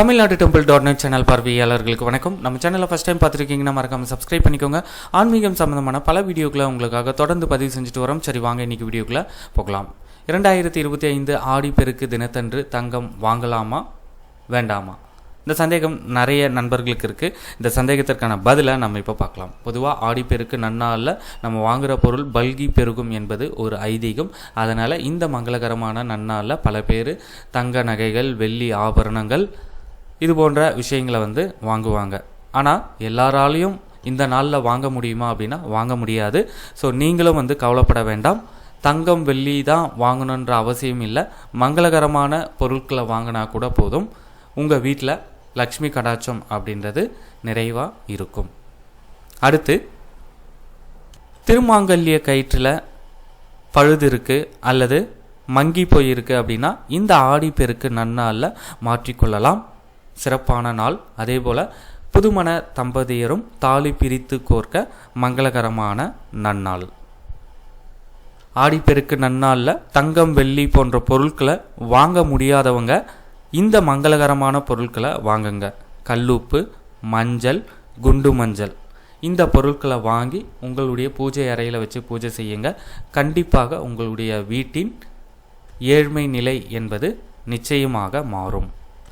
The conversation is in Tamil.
Tamil Nadu temple dot net channel பார்வையாளர்களுக்கு வணக்கம். நம்ம சேனலை ஃபஸ்ட் டைம் பார்த்துருக்கீங்கன்னா மறக்காமல் சப்ஸ்கிரைப் பண்ணிக்கோங்க. ஆன்மீகம் சம்மந்தமான பல வீடியோக்களை உங்களுக்காக தொடர்ந்து பதிவு செஞ்சுட்டு வரோம். சரி வாங்க இன்னைக்கு வீடியோக்குள்ளே போகலாம். இரண்டாயிரத்தி இருபத்தி ஐந்து ஆடி பெருக்கு தினத்தன்று தங்கம் வாங்கலாமா? வேண்டாமா? இந்த சந்தேகம் நிறைய நண்பர்களுக்கு இருக்குது இந்த சந்தேகத்திற்கான பதிலை நம்ம இப்போ பார்க்கலாம். பொதுவாக ஆடிப்பெருக்கு நன்னாளில் நம்ம வாங்குகிற பொருள் பல்கி பெருகும் என்பது ஒரு ஐதீகம். அதனால் இந்த மங்களகரமான நன்னாளில் பல பேர் தங்க நகைகள் வெள்ளி ஆபரணங்கள் இது போன்ற விஷயங்களை வந்து வாங்குவாங்க. ஆனால் எல்லாராலையும் இந்த நாளில் வாங்க முடியுமா அப்படின்னா வாங்க முடியாது. ஸோ நீங்களும் வந்து கவலைப்பட வேண்டாம். தங்கம் வெள்ளி தான் வாங்கணுன்ற அவசியம் இல்லை. மங்களகரமான பொருட்களை வாங்கினா கூட போதும். உங்கள் வீட்டில் லக்ஷ்மி கடாட்சம் அப்படின்றது நிறைவாக இருக்கும். அடுத்து திருமாங்கல்ய கயிற்றில் பழுது இருக்குது அல்லது மங்கி போயிருக்கு அப்படின்னா இந்த ஆடிப்பெருக்கு நன்னாளில் மாற்றிக்கொள்ளலாம். சிறப்பான நாள். அதேபோல் புதுமண தம்பதியரும் தாலி பிரித்து கோர்க்க மங்களகரமான நன்னாள். ஆடிப்பெருக்கு நன்னாளில் தங்கம் வெள்ளி போன்ற பொருட்களை வாங்க முடியாதவங்க இந்த மங்களகரமான பொருட்களை வாங்குங்க. கல்லுப்பு மஞ்சள் குண்டு மஞ்சள். இந்த பொருட்களை வாங்கி உங்களுடைய பூஜை அறையில் வச்சு பூஜை செய்யுங்க. கண்டிப்பாக உங்களுடைய வீட்டின் ஏழ்மை நிலை என்பது நிச்சயமாக மாறும்.